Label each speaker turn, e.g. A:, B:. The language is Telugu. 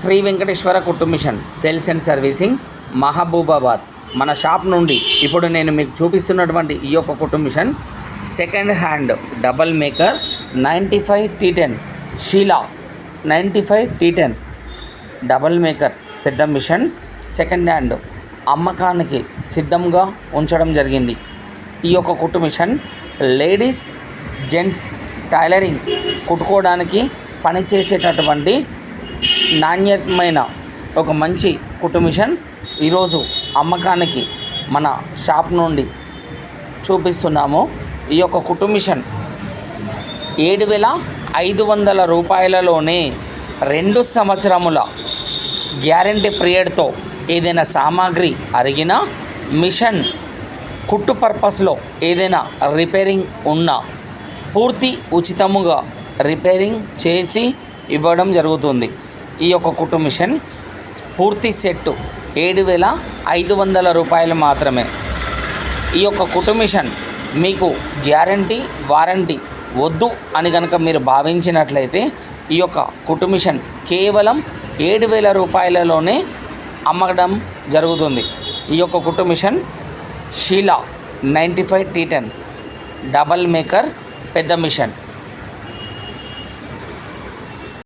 A: శ్రీ వెంకటేశ్వర కుటుంబిషన్ సేల్స్ అండ్ సర్వీసింగ్ మహబూబాబాద్. మన షాప్ నుండి ఇప్పుడు నేను మీకు చూపిస్తున్నటువంటి ఈ యొక్క కుటుంబిషన్ machine second hand double maker ninety five T ten Sheela ninety five T ten double maker పెద్ద మిషన్ సెకండ్ హ్యాండ్ అమ్మకానికి సిద్ధంగా ఉంచడం జరిగింది. ఈ యొక్క కుట్టు మిషన్ లేడీస్ జెంట్స్ టైలరింగ్ కుట్టుకోవడానికి పనిచేసేటటువంటి నాణ్యతమైన ఒక మంచి కుటుంబిషన్ ఈరోజు అమ్మకానికి మన షాప్ నుండి చూపిస్తున్నాము. ఈ యొక్క కుటుంబిషన్ ఏడు వేల ఐదు వందల రూపాయలలోనే రెండు సంవత్సరముల గ్యారంటీ పీరియడ్తో ఏదైనా సామాగ్రి అరిగినా మిషన్ కుట్టు పర్పస్లో ఏదైనా రిపేరింగ్ ఉన్నా పూర్తి ఉచితముగా రిపేరింగ్ చేసి ఇవ్వడం జరుగుతుంది. ఈ యొక్క కుట్టు మిషన్ పూర్తి సెట్టు ఏడు వేల ఐదు వందల రూపాయలు మాత్రమే. ఈ యొక్క కుట్టు మిషన్ మీకు గ్యారంటీ వారంటీ వద్దు అని కనుక మీరు భావించినట్లయితే ఈ యొక్క కుట్టు మిషన్ కేవలం ఏడు వేల రూపాయలలోనే అమ్మడం జరుగుతుంది. ఈ యొక్క కుట్టు machine Sheela ninety five T ten double maker పెద్ద మిషన్.